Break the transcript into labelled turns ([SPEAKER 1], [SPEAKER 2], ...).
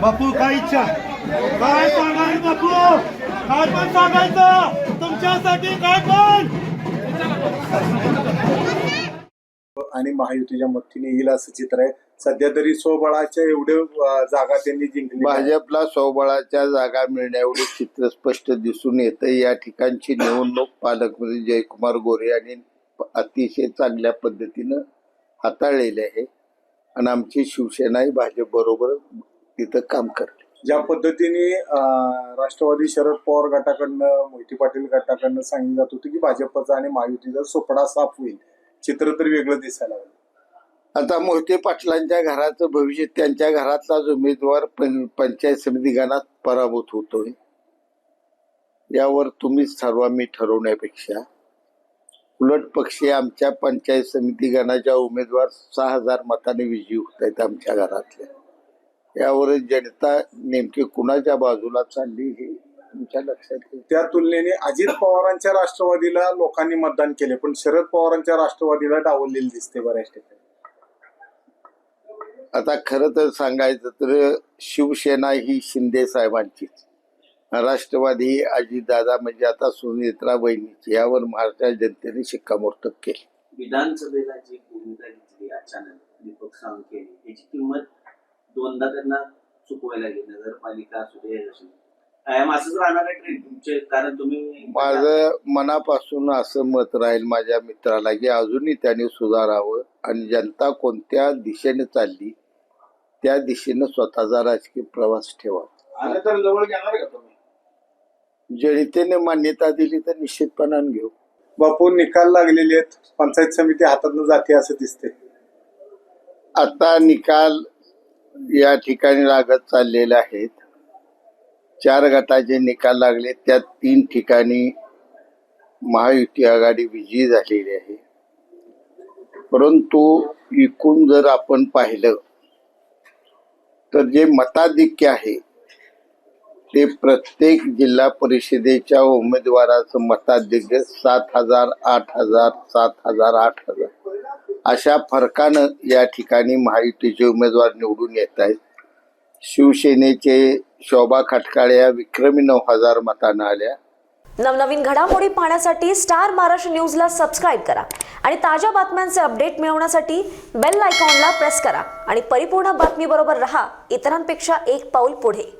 [SPEAKER 1] बापू काय इच्छा? काय सांगायचं बापू? काय पण सांगायचं? तुमच्यासाठी काय पण? आणि महायुतीच्या मदतीने येईल असं चित्र आहे. सध्या तरी स्वबळाच्या एवढे जागा त्यांनी जिंकली.
[SPEAKER 2] भाजपला स्वबळाच्या जागा मिळण्या एवढे चित्र स्पष्ट दिसून येतं या ठिकाणची निवडणूक पालकमंत्री जयकुमार गोरे यांनी अतिशय चांगल्या पद्धतीनं हाताळलेली आहे. आणि आमची शिवसेनाही भाजप बरोबर तिथं काम करते.
[SPEAKER 1] ज्या पद्धतीने राष्ट्रवादी शरद पवार गटाकडनं मोहिते पाटील गटाकडनं सांगितलं जात होतं की भाजपचा आणि महायुतीचा सोपडा साफ होईल. चित्र तर वेगळं दिसायला लागलं.
[SPEAKER 2] आता मोहिते पाटलांच्या घराचं भविष्य त्यांच्या घरातलाच उमेदवार पंचायत समिती गणात पराभूत होतोय. यावर तुम्हीच ठरवा मी ठरवण्यापेक्षा उलट पक्षी आमच्या पंचायत समिती गणाच्या उमेदवार सहा हजार मताने विजयी होत आहेत आमच्या घरातल्या. यावर जनता नेमकी कुणाच्या बाजूला चालली हे तुमच्या लक्षात येईल.
[SPEAKER 1] त्या तुलनेने अजित पवारांच्या राष्ट्रवादीला लोकांनी मतदान केले पण शरद पवारांच्या राष्ट्रवादीला डावललेली दिसते बऱ्याच ठिकाणी.
[SPEAKER 2] आता खरं तर सांगायचं तर शिवसेना ही शिंदे साहेबांचीच. राष्ट्रवादी ही अजितदादा म्हणजे आता सुनेत्रा बहिणीची यावर महाराष्ट्र जनतेने शिक्कामोर्तब केली.
[SPEAKER 3] विधानसभेला जी भूमिका घेतली अचानक दीपक सावंत यांनी त्याची किंमत दोनदा त्यांना चुकवायला गेली. नगरपालिका असू दे हे असू दे. कायम असंच राहणार आहे ट्रेंड तुमचे कारण तुम्ही
[SPEAKER 2] माझं मनापासून असं मत राहील माझ्या मित्राला की अजूनही त्याने सुधारावं आणि जनता कोणत्या दिशेने चालली त्या दिशेनं स्वतःचा राजकीय प्रवास ठेवावा.
[SPEAKER 1] आलं तर जवळ घेणार का तुम्ही?
[SPEAKER 2] जनतेने मान्यता दिली तर निश्चितपणाने घेऊ.
[SPEAKER 1] बापू निकाल लागलेले आहेत. पंचायत समिती हातातनं जाते असं दिसते
[SPEAKER 2] आता निकाल या ठिकाणी लागत चाललेले आहेत. चार गटाचे निकाल लागले. त्यात तीन ठिकाणी महायुती आघाडी विजयी झालेली आहे. परंतु एकूण जर आपण पाहिलं तर जे मताधिक्य आहे ते प्रत्येक जिल्हा परिषदेच्या उमेदवाराचं मताधिक्य सात हजार आठ हजार सात हजार आठ हजार. अशा फरकानं या ठिकाणी महायुतीचे उमेदवार निवडून येत आहेत. शिवसेनेचे शोभा खटकाळे या विक्रमी नऊ हजार मतांना आल्या.
[SPEAKER 4] नवनवीन घडामोडी पाहण्यासाठी स्टार महाराष्ट्र न्यूजला सबस्क्राईब करा आणि ताज्या बातम्यांचे अपडेट मिळवण्यासाठी बेल आयकॉनला प्रेस करा. आणि परिपूर्ण बातमीबरोबर रहा. इतरांपेक्षा एक पाऊल पुढे.